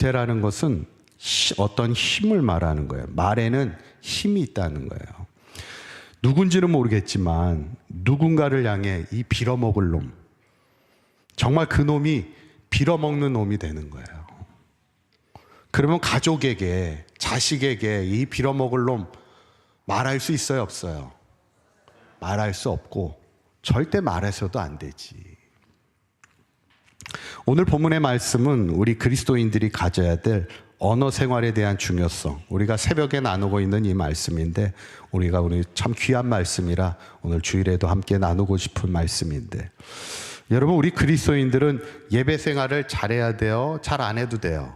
대라는 것은 시- 어떤 힘을 말하는 거예요. 말에는 힘이 있다는 거예요. 누군지는 모르겠지만 누군가를 향해 이 빌어먹을 놈, 정말 그 놈이 빌어먹는 놈이 되는 거예요. 그러면 가족에게, 자식에게 이 빌어먹을 놈 말할 수 있어요, 없어요? 말할 수 없고 절대 말해서도 안 되지. 오늘 본문의 말씀은 우리 그리스도인들이 가져야 될 언어 생활에 대한 중요성. 우리가 새벽에 나누고 있는 이 말씀인데 우리가 우리 참 귀한 말씀이라 오늘 주일에도 함께 나누고 싶은 말씀인데 여러분 우리 그리스도인들은 예배 생활을 잘해야 돼요. 잘 안 해도 돼요.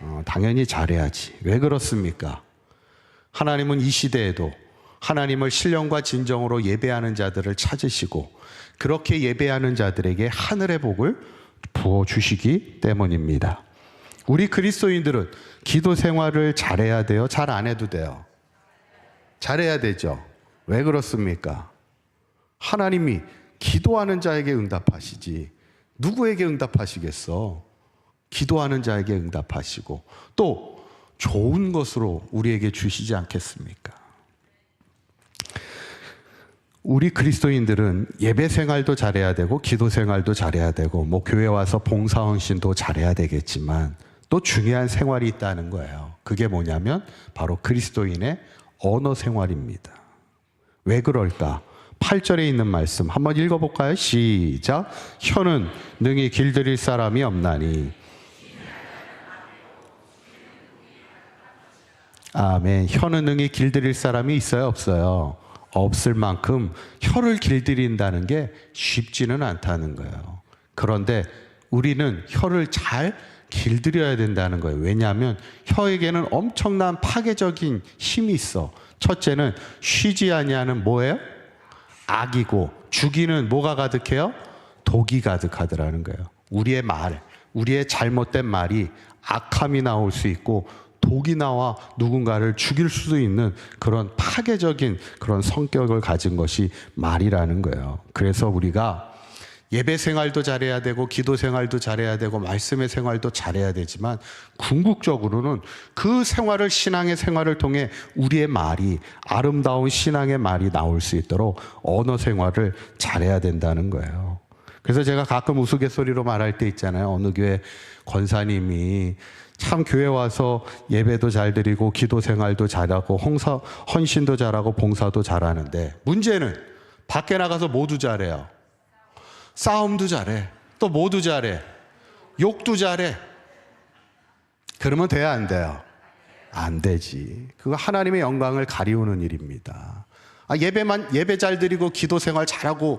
어, 당연히 잘해야지. 왜 그렇습니까? 하나님은 이 시대에도 하나님을 신령과 진정으로 예배하는 자들을 찾으시고 그렇게 예배하는 자들에게 하늘의 복을 부어 주시기 때문입니다. 우리 그리스도인들은 기도 생활을 잘해야 돼요? 잘 안 해도 돼요? 잘해야 되죠. 왜 그렇습니까? 하나님이 기도하는 자에게 응답하시지 누구에게 응답하시겠어? 기도하는 자에게 응답하시고 또 좋은 것으로 우리에게 주시지 않겠습니까? 우리 그리스도인들은 예배 생활도 잘해야 되고 기도 생활도 잘해야 되고 뭐 교회 와서 봉사 헌신도 잘해야 되겠지만 또 중요한 생활이 있다는 거예요. 그게 뭐냐면 바로 그리스도인의 언어 생활입니다. 왜 그럴까? 8절에 있는 말씀 한번 읽어 볼까요? 시작. 혀는 능히 길들일 사람이 없나니. 아멘. 혀는 능히 길들일 사람이 있어요? 없어요? 없을 만큼 혀를 길들인다는 게 쉽지는 않다는 거예요. 그런데 우리는 혀를 잘 길들여야 된다는 거예요. 왜냐하면 혀에게는 엄청난 파괴적인 힘이 있어. 첫째는 쉬지 아니하는 뭐예요? 악이고 죽이는 뭐가 가득해요? 독이 가득하더라는 거예요. 우리의 말, 우리의 잘못된 말이 악함이 나올 수 있고 독이 나와 누군가를 죽일 수도 있는 그런 파괴적인 그런 성격을 가진 것이 말이라는 거예요. 그래서 우리가 예배 생활도 잘해야 되고 기도 생활도 잘해야 되고 말씀의 생활도 잘해야 되지만 궁극적으로는 그 생활을 신앙의 생활을 통해 우리의 말이 아름다운 신앙의 말이 나올 수 있도록 언어 생활을 잘해야 된다는 거예요. 그래서 제가 가끔 우스갯소리로 말할 때 있잖아요. 어느 교회 권사님이 참 교회 와서 예배도 잘 드리고 기도 생활도 잘하고 홍사, 헌신도 잘하고 봉사도 잘하는데 문제는 밖에 나가서 모두 잘해요. 싸움도 잘해. 또 모두 잘해. 욕도 잘해. 그러면 돼야 안 돼요? 안 되지. 그거 하나님의 영광을 가리우는 일입니다. 아, 예배만, 예배 잘 드리고 기도 생활 잘하고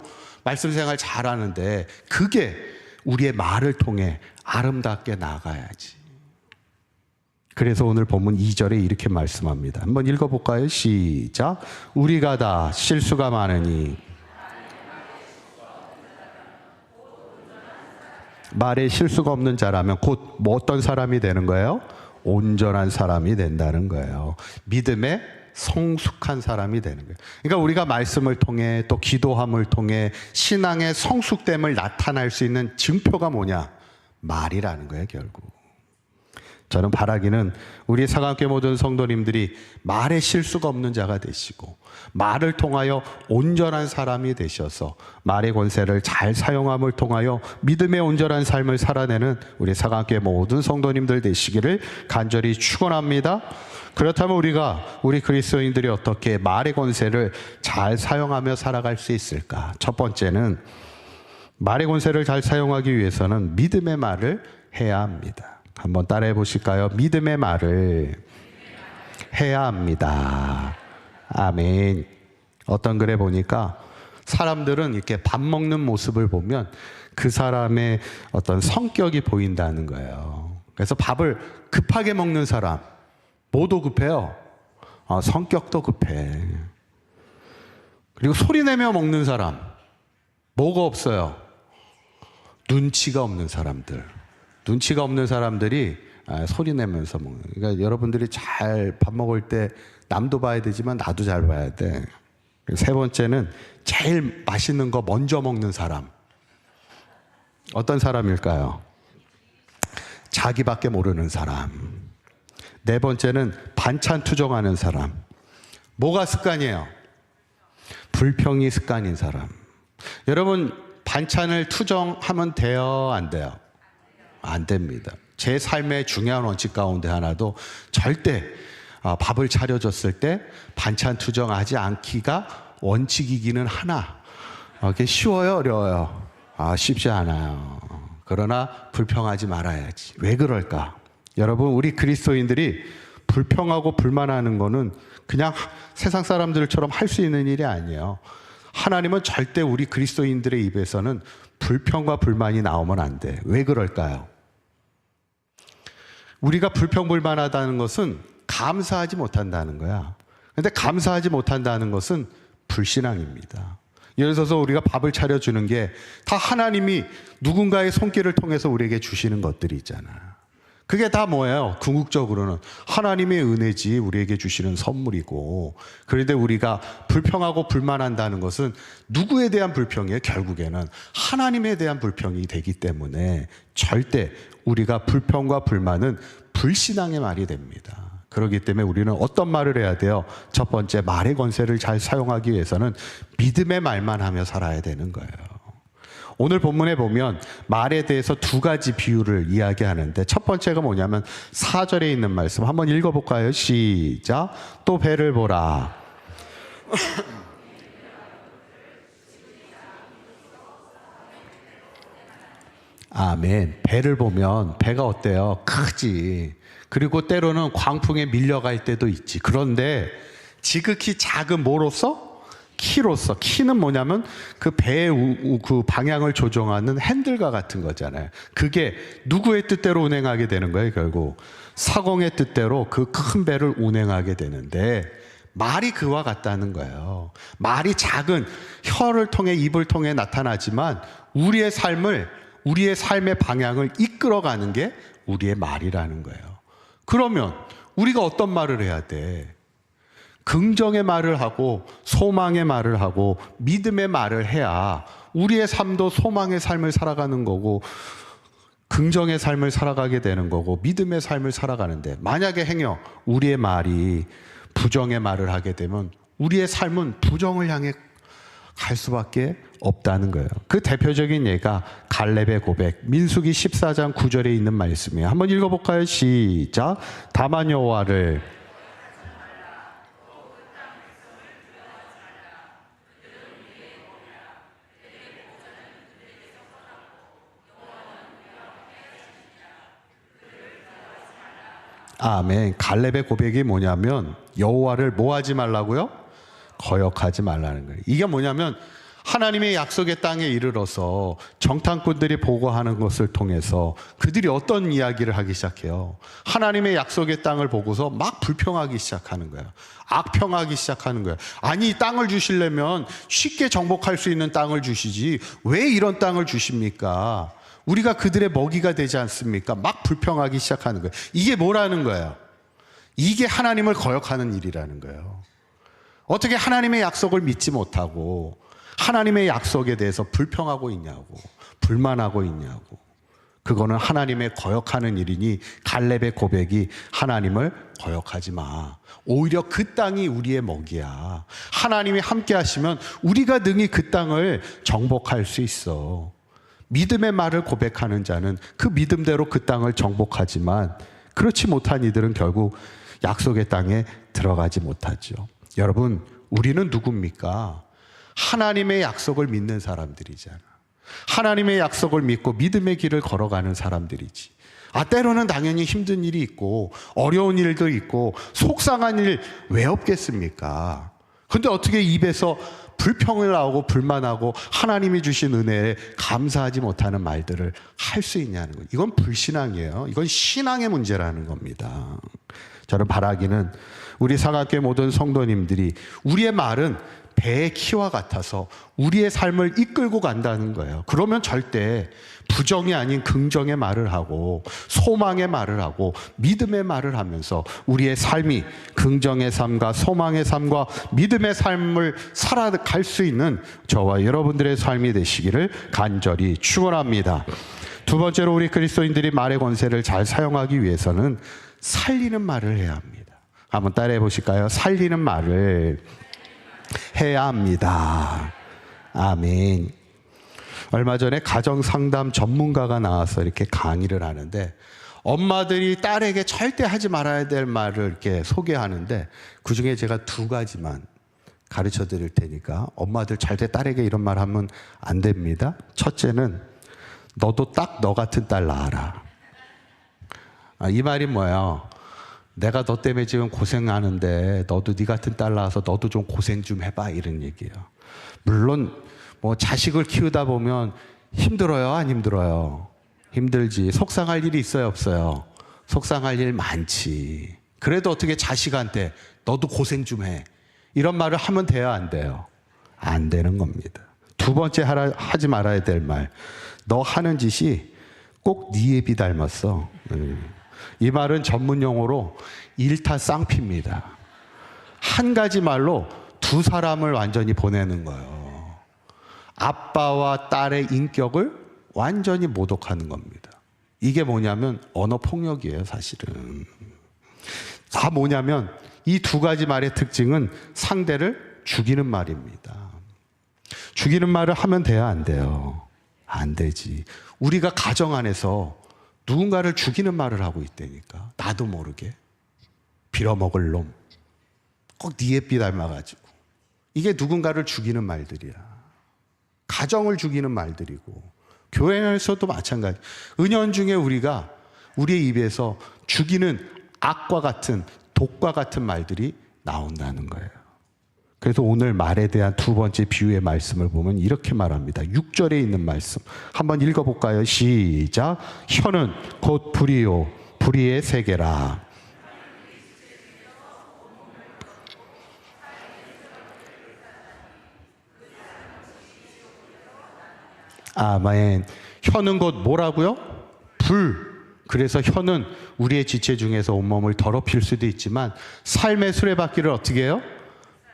말씀 생활 잘하는데 그게 우리의 말을 통해 아름답게 나가야지. 그래서 오늘 본문 2절에 이렇게 말씀합니다. 한번 읽어볼까요? 시작. 우리가 다 실수가 많으니 말에 실수가 없는 자라면 곧 뭐 어떤 사람이 되는 거예요? 온전한 사람이 된다는 거예요. 믿음에 성숙한 사람이 되는 거예요. 그러니까 우리가 말씀을 통해 또 기도함을 통해 신앙의 성숙됨을 나타날 수 있는 증표가 뭐냐? 말이라는 거예요, 결국. 저는 바라기는 우리 사강교 모든 성도님들이 말에 실수가 없는 자가 되시고 말을 통하여 온전한 사람이 되셔서 말의 권세를 잘 사용함을 통하여 믿음의 온전한 삶을 살아내는 우리 사강교 모든 성도님들 되시기를 간절히 축원합니다. 그렇다면 우리가 우리 그리스도인들이 어떻게 말의 권세를 잘 사용하며 살아갈 수 있을까? 첫 번째는 말의 권세를 잘 사용하기 위해서는 믿음의 말을 해야 합니다. 한번 따라해 보실까요? 믿음의 말을 해야 합니다. 아멘. 어떤 글에 보니까 사람들은 이렇게 밥 먹는 모습을 보면 그 사람의 어떤 성격이 보인다는 거예요. 그래서 밥을 급하게 먹는 사람, 뭐도 급해요. 어, 성격도 급해. 그리고 소리 내며 먹는 사람, 뭐가 없어요? 눈치가 없는 사람들. 눈치가 없는 사람들이 아, 소리 내면서 먹는. 그러니까 여러분들이 잘 밥 먹을 때 남도 봐야 되지만 나도 잘 봐야 돼. 세 번째는 제일 맛있는 거 먼저 먹는 사람. 어떤 사람일까요? 자기밖에 모르는 사람. 네 번째는 반찬 투정하는 사람. 뭐가 습관이에요? 불평이 습관인 사람. 여러분, 반찬을 투정하면 돼요? 안 돼요? 안 됩니다. 제 삶의 중요한 원칙 가운데 하나도 절대 아, 밥을 차려줬을 때 반찬 투정하지 않기가 원칙이기는 하나. 아, 그게 쉬워요, 어려워요? 아, 쉽지 않아요. 그러나 불평하지 말아야지. 왜 그럴까? 여러분, 우리 그리스도인들이 불평하고 불만하는 거는 그냥 세상 사람들처럼 할 수 있는 일이 아니에요. 하나님은 절대 우리 그리스도인들의 입에서는 불평과 불만이 나오면 안 돼. 왜 그럴까요? 우리가 불평불만하다는 것은 감사하지 못한다는 거야. 근데 감사하지 못한다는 것은 불신앙입니다. 예를 들어서 우리가 밥을 차려주는 게 다 하나님이 누군가의 손길을 통해서 우리에게 주시는 것들이 있잖아. 그게 다 뭐예요? 궁극적으로는 하나님의 은혜지 우리에게 주시는 선물이고 그런데 우리가 불평하고 불만한다는 것은 누구에 대한 불평이에요? 결국에는 하나님에 대한 불평이 되기 때문에 절대 우리가 불평과 불만은 불신앙의 말이 됩니다. 그렇기 때문에 우리는 어떤 말을 해야 돼요? 첫 번째 말의 권세를 잘 사용하기 위해서는 믿음의 말만 하며 살아야 되는 거예요. 오늘 본문에 보면 말에 대해서 두 가지 비유를 이야기하는데 첫 번째가 뭐냐면 4절에 있는 말씀 한번 읽어볼까요? 시작. 또 배를 보라. 아멘. 배를 보면 배가 어때요? 크지. 그리고 때로는 광풍에 밀려갈 때도 있지. 그런데 지극히 작은 뭐로서? 키로서 키는 뭐냐면 그 배의 우- 우- 그 방향을 조정하는 핸들과 같은 거잖아요. 그게 누구의 뜻대로 운행하게 되는 거예요, 결국. 사공의 뜻대로 그 큰 배를 운행하게 되는데 말이 그와 같다는 거예요. 말이 작은 혀를 통해 입을 통해 나타나지만 우리의 삶을 우리의 삶의 방향을 이끌어가는 게 우리의 말이라는 거예요. 그러면 우리가 어떤 말을 해야 돼? 긍정의 말을 하고 소망의 말을 하고 믿음의 말을 해야 우리의 삶도 소망의 삶을 살아가는 거고 긍정의 삶을 살아가게 되는 거고 믿음의 삶을 살아가는데 만약에 행여 우리의 말이 부정의 말을 하게 되면 우리의 삶은 부정을 향해 갈 수밖에 없다는 거예요. 그 대표적인 예가 갈렙의 고백, 민수기 14장 9절에 있는 말씀이에요. 한번 읽어볼까요? 시작. 다만 여호와를 아멘. 갈렙의 고백이 뭐냐면 여호와를 뭐하지 말라고요? 거역하지 말라는 거예요. 이게 뭐냐면 하나님의 약속의 땅에 이르러서 정탐꾼들이 보고하는 것을 통해서 그들이 어떤 이야기를 하기 시작해요. 하나님의 약속의 땅을 보고서 막 불평하기 시작하는 거예요. 악평하기 시작하는 거예요. 아니, 이 땅을 주시려면 쉽게 정복할 수 있는 땅을 주시지 왜 이런 땅을 주십니까? 우리가 그들의 먹이가 되지 않습니까? 막 불평하기 시작하는 거예요. 이게 뭐라는 거예요? 이게 하나님을 거역하는 일이라는 거예요. 어떻게 하나님의 약속을 믿지 못하고 하나님의 약속에 대해서 불평하고 있냐고, 불만하고 있냐고. 그거는 하나님의 거역하는 일이니 갈렙의 고백이 하나님을 거역하지 마. 오히려 그 땅이 우리의 먹이야. 하나님이 함께 하시면 우리가 능히 그 땅을 정복할 수 있어. 믿음의 말을 고백하는 자는 그 믿음대로 그 땅을 정복하지만 그렇지 못한 이들은 결국 약속의 땅에 들어가지 못하죠. 여러분, 우리는 누굽니까? 하나님의 약속을 믿는 사람들이잖아. 하나님의 약속을 믿고 믿음의 길을 걸어가는 사람들이지. 아, 때로는 당연히 힘든 일이 있고, 어려운 일도 있고, 속상한 일 왜 없겠습니까? 근데 어떻게 입에서 불평을 하고 불만하고 하나님이 주신 은혜에 감사하지 못하는 말들을 할 수 있냐는 거예요. 이건 불신앙이에요. 이건 신앙의 문제라는 겁니다. 저는 바라기는 우리 사각교 모든 성도님들이 우리의 말은 배의 키와 같아서 우리의 삶을 이끌고 간다는 거예요. 그러면 절대 부정이 아닌 긍정의 말을 하고 소망의 말을 하고 믿음의 말을 하면서 우리의 삶이 긍정의 삶과 소망의 삶과 믿음의 삶을 살아갈 수 있는 저와 여러분들의 삶이 되시기를 간절히 축원합니다. 두 번째로 우리 그리스도인들이 말의 권세를 잘 사용하기 위해서는 살리는 말을 해야 합니다. 한번 따라해 보실까요? 살리는 말을 해야 합니다. 아멘. 얼마 전에 가정 상담 전문가가 나와서 이렇게 강의를 하는데 엄마들이 딸에게 절대 하지 말아야 될 말을 이렇게 소개하는데 그 중에 제가 두 가지만 가르쳐 드릴 테니까 엄마들 절대 딸에게 이런 말 하면 안 됩니다. 첫째는 너도 딱 너 같은 딸 낳아라. 아, 이 말이 뭐예요? 내가 너 때문에 지금 고생하는데 너도 네 같은 딸 낳아서 너도 좀 고생 좀 해봐 이런 얘기예요. 물론 뭐 자식을 키우다 보면 힘들어요, 안 힘들어요? 힘들지. 속상할 일이 있어요, 없어요? 속상할 일 많지. 그래도 어떻게 자식한테 너도 고생 좀 해. 이런 말을 하면 돼요, 안 돼요? 안 되는 겁니다. 두 번째 하라, 하지 말아야 될 말. 너 하는 짓이 꼭 네 애비 닮았어. 음. 이 말은 전문 용어로 일타 쌍피입니다. 한 가지 말로 두 사람을 완전히 보내는 거예요. 아빠와 딸의 인격을 완전히 모독하는 겁니다. 이게 뭐냐면 언어 폭력이에요, 사실은. 다 뭐냐면 이 두 가지 말의 특징은 상대를 죽이는 말입니다. 죽이는 말을 하면 돼야 안 돼요. 안 되지. 우리가 가정 안에서 누군가를 죽이는 말을 하고 있다니까. 나도 모르게. 빌어먹을 놈. 꼭 니에 삐 닮아가지고. 이게 누군가를 죽이는 말들이야. 가정을 죽이는 말들이고. 교회에서도 마찬가지. 은연 중에 우리가 우리의 입에서 죽이는 악과 같은 독과 같은 말들이 나온다는 거예요. 그래서 오늘 말에 대한 두 번째 비유의 말씀을 보면 이렇게 말합니다. 6절에 있는 말씀. 한번 읽어볼까요? 시작. 혀는 곧 불이요. 불의의 세계라. 아멘. 혀는 곧 뭐라고요? 불. 그래서 혀는 우리의 지체 중에서 온몸을 더럽힐 수도 있지만 삶의 수레바퀴를 어떻게 해요?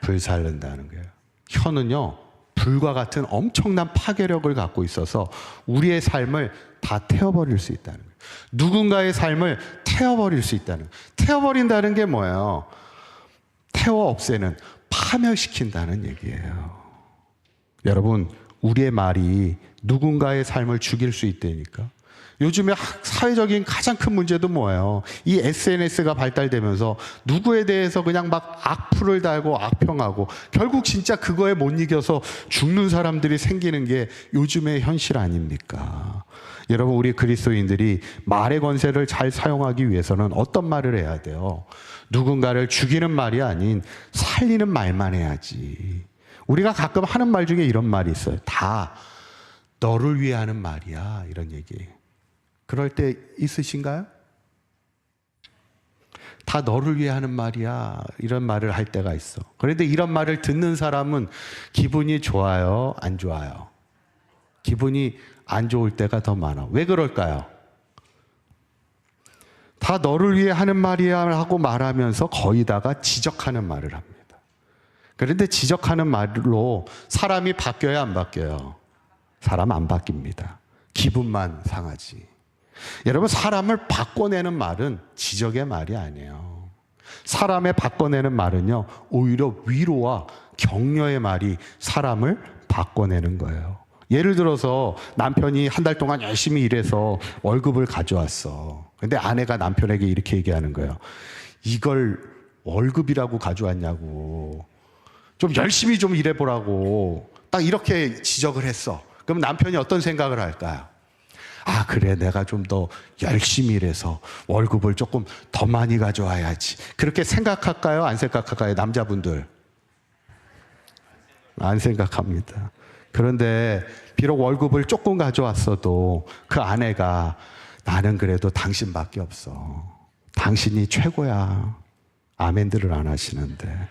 불살른다는 거예요. 혀는요, 불과 같은 엄청난 파괴력을 갖고 있어서 우리의 삶을 다 태워버릴 수 있다는 거예요. 누군가의 삶을 태워버릴 수 있다는 거예요. 태워버린다는 게 뭐예요? 태워 없애는, 파멸시킨다는 얘기예요. 여러분, 우리의 말이 누군가의 삶을 죽일 수 있다니까. 요즘에 사회적인 가장 큰 문제도 뭐예요? 이 SNS가 발달되면서 누구에 대해서 그냥 막 악플을 달고 악평하고 결국 진짜 그거에 못 이겨서 죽는 사람들이 생기는 게 요즘의 현실 아닙니까? 여러분, 우리 그리스도인들이 말의 권세를 잘 사용하기 위해서는 어떤 말을 해야 돼요? 누군가를 죽이는 말이 아닌 살리는 말만 해야지. 우리가 가끔 하는 말 중에 이런 말이 있어요. 다 너를 위해 하는 말이야. 이런 얘기. 그럴 때 있으신가요? 다 너를 위해 하는 말이야. 이런 말을 할 때가 있어. 그런데 이런 말을 듣는 사람은 기분이 좋아요? 안 좋아요? 기분이 안 좋을 때가 더 많아. 왜 그럴까요? 다 너를 위해 하는 말이야 하고 말하면서 거의 다가 지적하는 말을 합니다. 그런데 지적하는 말로 사람이 바뀌어야 안 바뀌어요? 사람 안 바뀝니다. 기분만 상하지. 여러분, 사람을 바꿔내는 말은 지적의 말이 아니에요. 사람의 바꿔내는 말은요, 오히려 위로와 격려의 말이 사람을 바꿔내는 거예요. 예를 들어서 남편이 한 달 동안 열심히 일해서 월급을 가져왔어. 근데 아내가 남편에게 이렇게 얘기하는 거예요. 이걸 월급이라고 가져왔냐고. 좀 열심히 좀 일해보라고. 딱 이렇게 지적을 했어. 그럼 남편이 어떤 생각을 할까요? 아, 그래. 내가 좀 더 열심히 일해서 월급을 조금 더 많이 가져와야지. 그렇게 생각할까요? 안 생각할까요? 남자분들. 안 생각합니다. 그런데 비록 월급을 조금 가져왔어도 그 아내가 나는 그래도 당신밖에 없어. 당신이 최고야. 아멘들을 안 하시는데.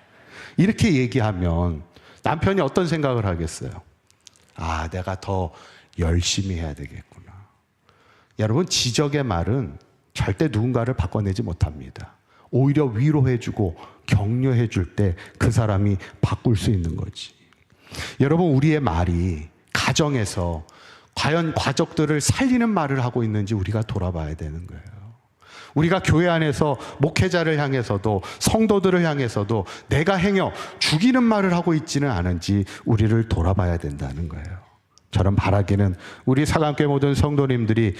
이렇게 얘기하면 남편이 어떤 생각을 하겠어요? 아, 내가 더 열심히 해야 되겠구나. 여러분, 지적의 말은 절대 누군가를 바꿔내지 못합니다. 오히려 위로해주고 격려해줄 때 그 사람이 바꿀 수 있는 거지. 여러분, 우리의 말이 가정에서 과연 과적들을 살리는 말을 하고 있는지 우리가 돌아봐야 되는 거예요. 우리가 교회 안에서 목회자를 향해서도 성도들을 향해서도 내가 행여 죽이는 말을 하고 있지는 않은지 우리를 돌아봐야 된다는 거예요. 저는 바라기는 우리 사강교회 모든 성도님들이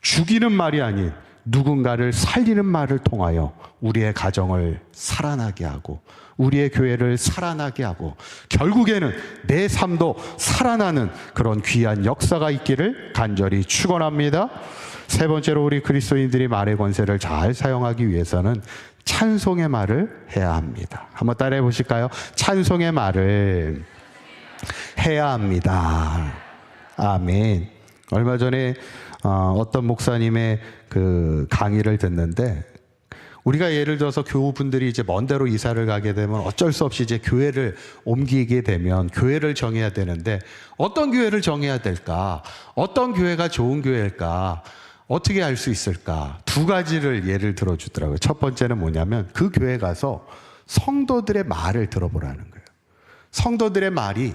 죽이는 말이 아닌 누군가를 살리는 말을 통하여 우리의 가정을 살아나게 하고 우리의 교회를 살아나게 하고 결국에는 내 삶도 살아나는 그런 귀한 역사가 있기를 간절히 축원합니다. 세 번째로 우리 그리스도인들이 말의 권세를 잘 사용하기 위해서는 찬송의 말을 해야 합니다. 한번 따라해 보실까요? 찬송의 말을 해야 합니다. 아멘. 얼마 전에 어, 어떤 목사님의 그 강의를 듣는데 우리가 예를 들어서 교우분들이 이제 먼 데로 이사를 가게 되면 어쩔 수 없이 이제 교회를 옮기게 되면 교회를 정해야 되는데 어떤 교회를 정해야 될까? 어떤 교회가 좋은 교회일까? 어떻게 알 수 있을까? 두 가지를 예를 들어 주더라고요. 첫 번째는 뭐냐면 그 교회 가서 성도들의 말을 들어보라는 거예요. 성도들의 말이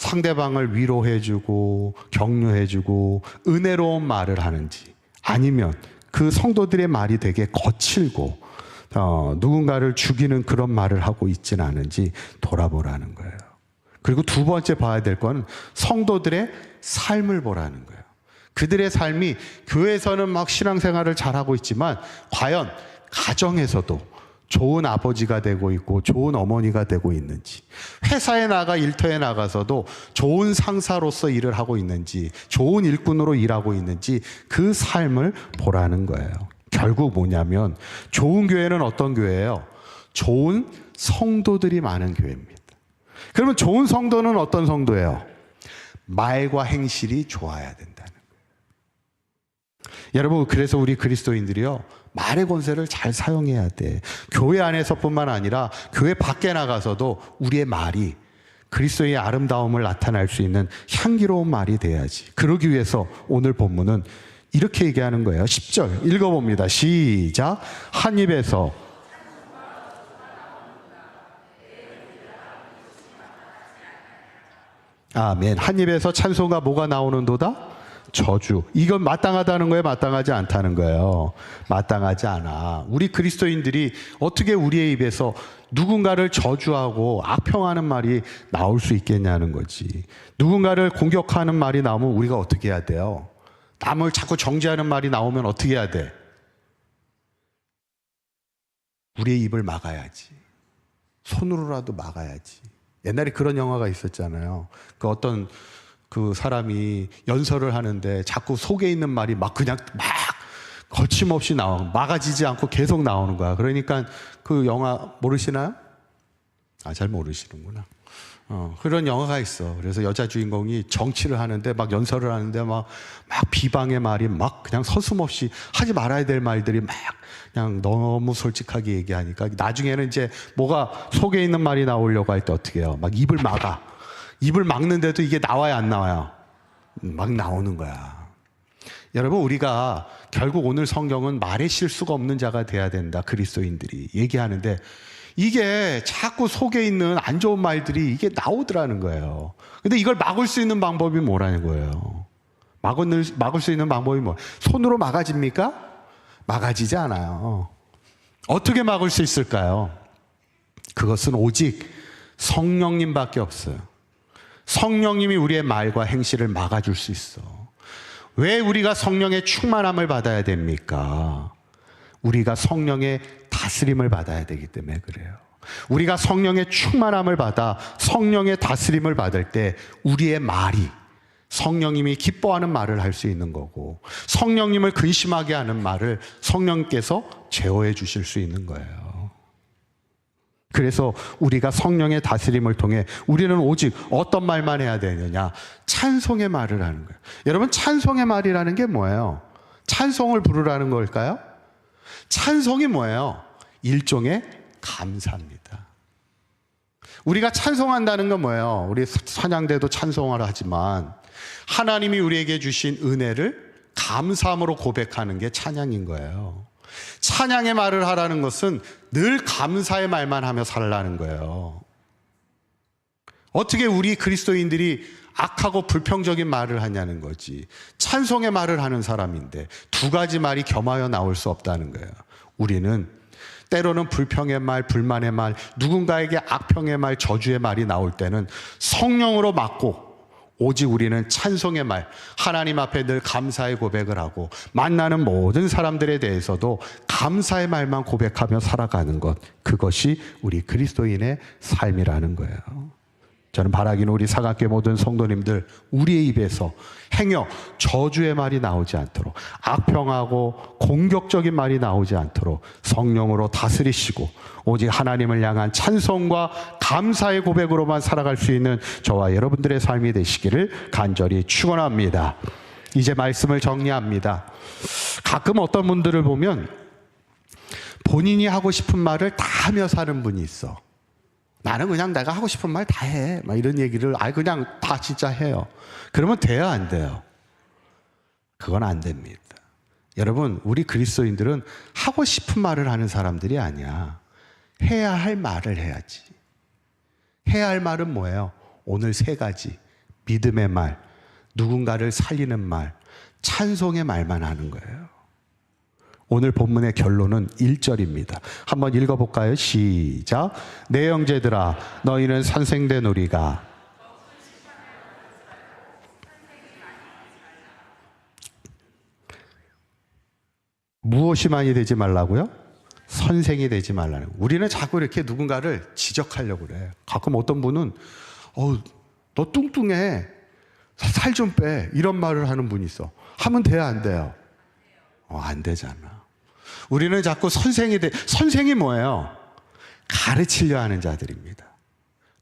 상대방을 위로해주고 격려해주고 은혜로운 말을 하는지 아니면 그 성도들의 말이 되게 거칠고 어, 누군가를 죽이는 그런 말을 하고 있지는 않은지 돌아보라는 거예요. 그리고 두 번째 봐야 될 건 성도들의 삶을 보라는 거예요. 그들의 삶이 교회에서는 막 신앙생활을 잘하고 있지만 과연 가정에서도 좋은 아버지가 되고 있고 좋은 어머니가 되고 있는지 회사에 나가 일터에 나가서도 좋은 상사로서 일을 하고 있는지 좋은 일꾼으로 일하고 있는지 그 삶을 보라는 거예요. 결국 뭐냐면 좋은 교회는 어떤 교회예요? 좋은 성도들이 많은 교회입니다. 그러면 좋은 성도는 어떤 성도예요? 말과 행실이 좋아야 된다는 거예요. 여러분 그래서 우리 그리스도인들이요 말의 권세를 잘 사용해야 돼. 교회 안에서뿐만 아니라 교회 밖에 나가서도 우리의 말이 그리스도의 아름다움을 나타낼 수 있는 향기로운 말이 돼야지. 그러기 위해서 오늘 본문은 이렇게 얘기하는 거예요. 10절 읽어봅니다. 시작. 한 입에서 아멘. 한 입에서 찬송가 뭐가 나오는도다? 저주. 이건 마땅하다는 거예요? 마땅하지 않다는 거예요? 마땅하지 않아. 우리 그리스도인들이 어떻게 우리의 입에서 누군가를 저주하고 악평하는 말이 나올 수 있겠냐는 거지. 누군가를 공격하는 말이 나오면 우리가 어떻게 해야 돼요? 남을 자꾸 정죄하는 말이 나오면 어떻게 해야 돼? 우리의 입을 막아야지. 손으로라도 막아야지. 옛날에 그런 영화가 있었잖아요. 그 어떤 그 사람이 연설을 하는데 자꾸 속에 있는 말이 막 그냥 막 거침없이 나와 막아지지 않고 계속 나오는 거야. 그러니까 그 영화 모르시나요? 아, 잘 모르시는구나. 어, 그런 영화가 있어. 그래서 여자 주인공이 정치를 하는데 막 연설을 하는데 막, 막 비방의 말이 막 그냥 서슴없이 하지 말아야 될 말들이 막 그냥 너무 솔직하게 얘기하니까 나중에는 이제 뭐가 속에 있는 말이 나오려고 할 때 어떻게 해요? 막 입을 막아. 입을 막는데도 이게 나와야 안 나와요? 막 나오는 거야. 여러분, 우리가 결국 오늘 성경은 말에 실수가 없는 자가 돼야 된다. 그리스도인들이 얘기하는데 이게 자꾸 속에 있는 안 좋은 말들이 이게 나오더라는 거예요. 근데 이걸 막을 수 있는 방법이 뭐라는 거예요? 막을, 막을 수 있는 방법이 뭐? 손으로 막아집니까? 막아지지 않아요. 어떻게 막을 수 있을까요? 그것은 오직 성령님밖에 없어요. 성령님이 우리의 말과 행실을 막아줄 수 있어. 왜 우리가 성령의 충만함을 받아야 됩니까? 우리가 성령의 다스림을 받아야 되기 때문에 그래요. 우리가 성령의 충만함을 받아 성령의 다스림을 받을 때 우리의 말이 성령님이 기뻐하는 말을 할 수 있는 거고 성령님을 근심하게 하는 말을 성령께서 제어해 주실 수 있는 거예요. 그래서 우리가 성령의 다스림을 통해 우리는 오직 어떤 말만 해야 되느냐? 찬송의 말을 하는 거예요. 여러분, 찬송의 말이라는 게 뭐예요? 찬송을 부르라는 걸까요? 찬송이 뭐예요? 일종의 감사입니다. 우리가 찬송한다는 건 뭐예요? 우리 찬양대도 찬송을 하지만 하나님이 우리에게 주신 은혜를 감사함으로 고백하는 게 찬양인 거예요. 찬양의 말을 하라는 것은 늘 감사의 말만 하며 살라는 거예요. 어떻게 우리 그리스도인들이 악하고 불평적인 말을 하냐는 거지. 찬송의 말을 하는 사람인데 두 가지 말이 겸하여 나올 수 없다는 거예요. 우리는 때로는 불평의 말, 불만의 말, 누군가에게 악평의 말, 저주의 말이 나올 때는 성령으로 막고 오직 우리는 찬송의 말, 하나님 앞에 늘 감사의 고백을 하고 만나는 모든 사람들에 대해서도 감사의 말만 고백하며 살아가는 것, 그것이 우리 그리스도인의 삶이라는 거예요. 저는 바라기는 우리 사각계 모든 성도님들 우리의 입에서 행여 저주의 말이 나오지 않도록 악평하고 공격적인 말이 나오지 않도록 성령으로 다스리시고 오직 하나님을 향한 찬송과 감사의 고백으로만 살아갈 수 있는 저와 여러분들의 삶이 되시기를 간절히 축원합니다. 이제 말씀을 정리합니다. 가끔 어떤 분들을 보면 본인이 하고 싶은 말을 다 하며 사는 분이 있어. 나는 그냥 내가 하고 싶은 말 다 해. 막 이런 얘기를 아예 그냥 다 진짜 해요. 그러면 돼요, 안 돼요? 그건 안 됩니다. 여러분, 우리 그리스도인들은 하고 싶은 말을 하는 사람들이 아니야. 해야 할 말을 해야지. 해야 할 말은 뭐예요? 오늘 세 가지. 믿음의 말, 누군가를 살리는 말, 찬송의 말만 하는 거예요. 오늘 본문의 결론은 1절입니다. 한번 읽어볼까요? 시작. 내 형제들아, 너희는 선생된 우리가 무엇이 많이 되지 말라고요? 선생이 되지 말라는. 우리는 자꾸 이렇게 누군가를 지적하려고 그래. 가끔 어떤 분은, 어, 너 뚱뚱해. 살 좀 빼. 이런 말을 하는 분이 있어. 하면 돼요, 안 돼요? 어, 안 되잖아. 우리는 자꾸 선생이 돼. 선생이 뭐예요? 가르치려 하는 자들입니다.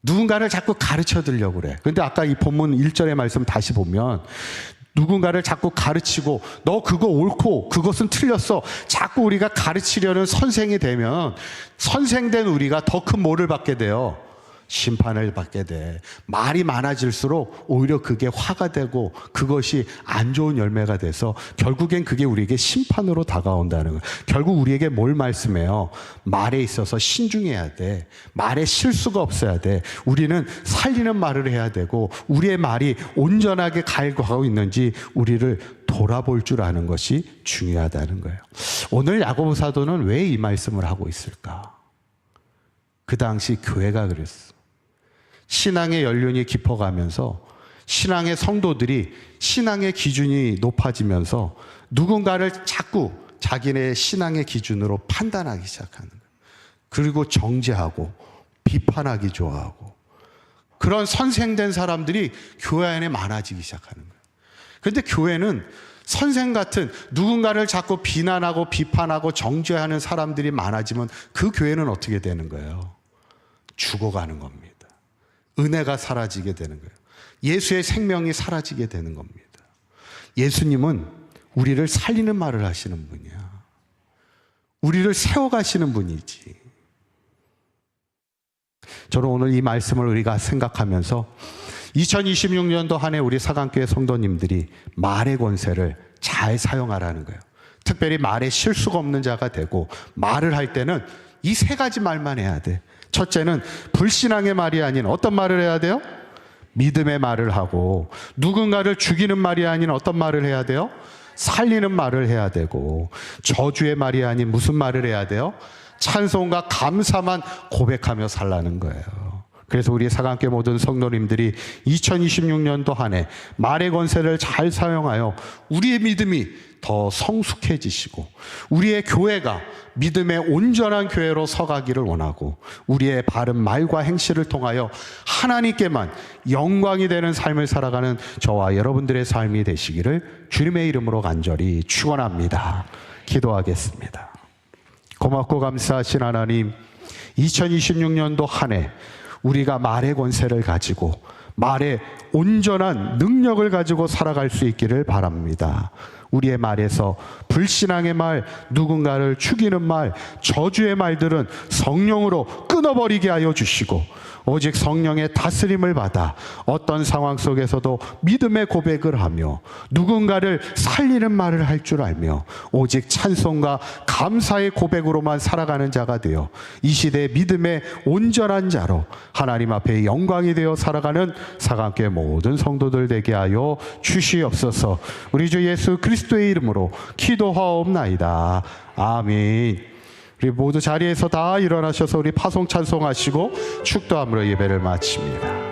누군가를 자꾸 가르쳐 드리려고 그래. 근데 아까 이 본문 1절의 말씀 다시 보면 누군가를 자꾸 가르치고 너 그거 옳고 그것은 틀렸어. 자꾸 우리가 가르치려는 선생이 되면 선생된 우리가 더큰 뭐를 받게 돼요. 심판을 받게 돼. 말이 많아질수록 오히려 그게 화가 되고 그것이 안 좋은 열매가 돼서 결국엔 그게 우리에게 심판으로 다가온다는 거예요. 결국 우리에게 뭘 말씀해요? 말에 있어서 신중해야 돼. 말에 실수가 없어야 돼. 우리는 살리는 말을 해야 되고 우리의 말이 온전하게 갈고 있는지 우리를 돌아볼 줄 아는 것이 중요하다는 거예요. 오늘 야고보 사도는 왜 이 말씀을 하고 있을까? 그 당시 교회가 그랬어. 신앙의 연륜이 깊어가면서 신앙의 성도들이 신앙의 기준이 높아지면서 누군가를 자꾸 자기네 신앙의 기준으로 판단하기 시작하는 거예요. 그리고 정죄하고 비판하기 좋아하고 그런 선생된 사람들이 교회 안에 많아지기 시작하는 거예요. 그런데 교회는 선생 같은 누군가를 자꾸 비난하고 비판하고 정죄하는 사람들이 많아지면 그 교회는 어떻게 되는 거예요? 죽어가는 겁니다. 은혜가 사라지게 되는 거예요. 예수의 생명이 사라지게 되는 겁니다. 예수님은 우리를 살리는 말을 하시는 분이야. 우리를 세워가시는 분이지. 저는 오늘 이 말씀을 우리가 생각하면서 2026년도 한 해 우리 사강교회 성도님들이 말의 권세를 잘 사용하라는 거예요. 특별히 말에 실수가 없는 자가 되고 말을 할 때는 이 세 가지 말만 해야 돼. 첫째는 불신앙의 말이 아닌 어떤 말을 해야 돼요? 믿음의 말을 하고 누군가를 죽이는 말이 아닌 어떤 말을 해야 돼요? 살리는 말을 해야 되고 저주의 말이 아닌 무슨 말을 해야 돼요? 찬송과 감사만 고백하며 살라는 거예요. 그래서 우리 사강교 모든 성도님들이 2026년도 한 해 말의 권세를 잘 사용하여 우리의 믿음이 더 성숙해지시고 우리의 교회가 믿음의 온전한 교회로 서가기를 원하고 우리의 바른 말과 행실을 통하여 하나님께만 영광이 되는 삶을 살아가는 저와 여러분들의 삶이 되시기를 주님의 이름으로 간절히 축원합니다. 기도하겠습니다. 고맙고 감사하신 하나님 2026년도 한해 우리가 말의 권세를 가지고 말의 온전한 능력을 가지고 살아갈 수 있기를 바랍니다. 우리의 말에서 불신앙의 말, 누군가를 죽이는 말, 저주의 말들은 성령으로 끝 끊어버리게 하여 주시고 오직 성령의 다스림을 받아 어떤 상황 속에서도 믿음의 고백을 하며 누군가를 살리는 말을 할 줄 알며 오직 찬송과 감사의 고백으로만 살아가는 자가 되어 이 시대 믿음의 온전한 자로 하나님 앞에 영광이 되어 살아가는 사강교회 모든 성도들 되게 하여 주시옵소서. 우리 주 예수 그리스도 의 이름으로 기도하옵나이다. 아멘. 우리 모두 자리에서 다 일어나셔서 우리 파송 찬송하시고 축도함으로 예배를 마칩니다.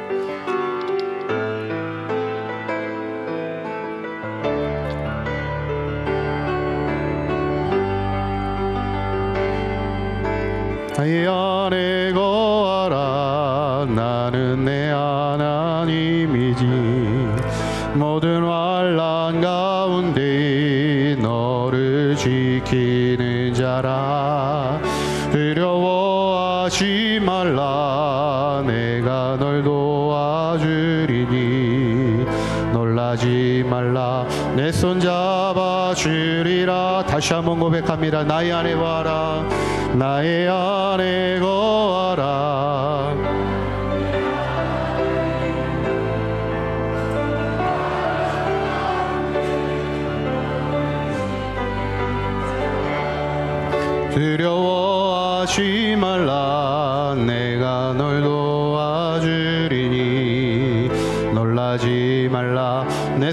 이 안에 거하라 나는 내 하나님이지 모든 환 말라. 내가 널 도와주리니 놀라지 말라. 내 손 잡아 주리라. 다시 한번 고백합니다. 나의 안에 와라. 나의 안에 거하라. 두려워하지 말라 말라 내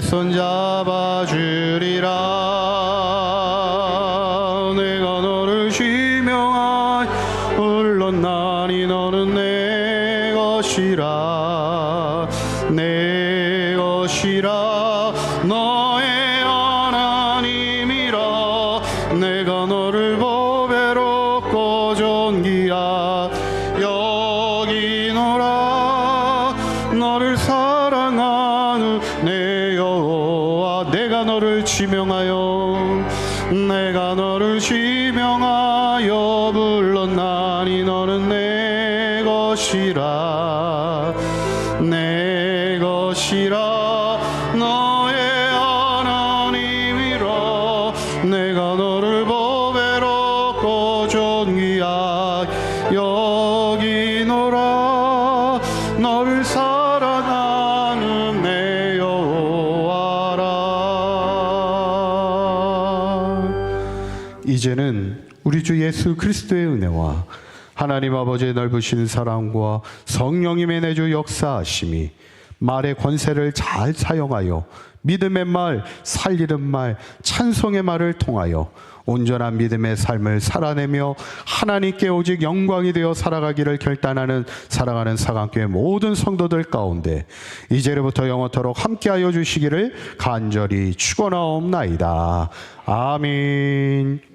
하나님 아버지의 넓으신 사랑과 성령님의 내주 역사하심이 말의 권세를 잘 사용하여 믿음의 말, 살리는 말, 찬송의 말을 통하여 온전한 믿음의 삶을 살아내며 하나님께 오직 영광이 되어 살아가기를 결단하는 사랑하는 사강교회 모든 성도들 가운데 이제로부터 영원토록 함께하여 주시기를 간절히 축원하옵나이다. 아멘.